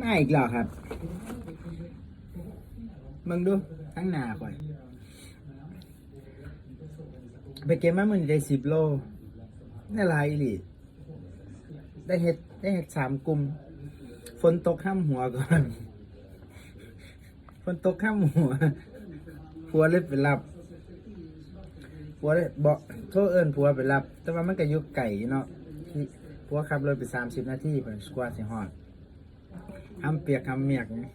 มาอีกแล้วครับมึงดูทั้งหนาก่อนไปเก็บมามันได้สิบโลได้หลายอีหลีได้เห็ดได้เห็ดสามกลุ่มฝนตกข้ามหัวก่อนฝนตกข้ามหัวผัวเลยไปรับผัวเลยบอกโทษเอิญผัวไปรับ แต่ว่ามันก็ยุกไก่เนาะที่ผัวขับรถไปสามสิบนาทีเป็นสควอตสิฮอด ทำเปียกทำเมียกนี่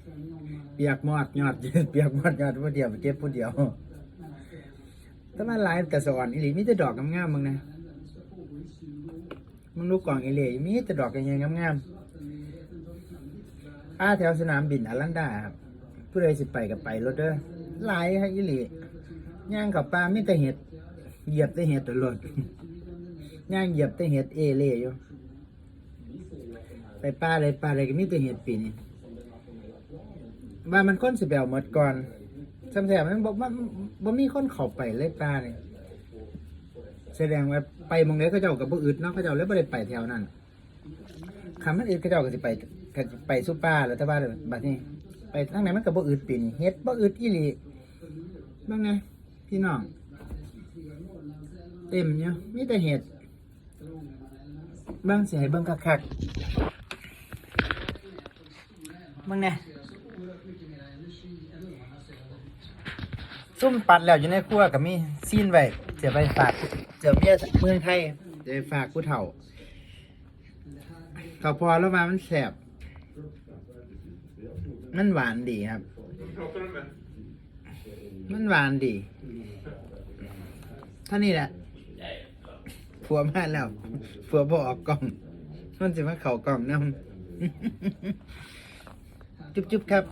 เปียกมอดยอดเปียกมอดยอดผู้เดียวเก็บผู้เดียวถ้ามันหลายกระสอนอีหลีมีแต่ดอกงามๆมึงนะมึงดูกล่องอีเหลีมีแต่ดอกยังงามๆป้าแถวสนามบินอลันดาครับผู้ใดสิไปกับไปรถเด้อหลายครับอีหลีย่างกับปลาไมีแต่เห็ดเหยียบแต่เห็ดตลอดย่างเหยียบแต่เห็ดเอเล่อยู่ไปป้าเลยป้าเลยก็มีแต่เห็ดปีนี้ ว่ามันค้นสิแบวหมดก่อนสำแสบมันบอกว่าบ่มีคนเข้าไปเลยป้าเนี่ยแสดงว่าไปมองไหนเขาเจ้ากับบ่อึดเนาะเขาเจ้าเลยบ่ได้ไปแถวนั้นคำมันอึดเขาเจ้าก็สิไปก็ไปสุปป้าแล้วแต่ว่าเลยบัดนี้ ไปทางไหนมันก็บ่อึดปีนเฮ็ดบ่อึดอีหลีบ้างไงพี่น้อง เต็มอยู่มีแต่เห็ดบิ่งสิให้เบิ่งคักๆมึงเนี่ย ซุ่มปัดแล้วอยู่ในครัวกับมีซีนไว้เจะไปฝากเจะเมียเมืองไทยเจะไปฝากผู้เฒ่าเขาพอแล้วมามันแสบมันหวานดีครับ มันหวานดีท่านี้แหละผัวมาแล้วผัวบออกกล่องมันจะมาเข่ากล่องน้ำจุ๊บๆครับ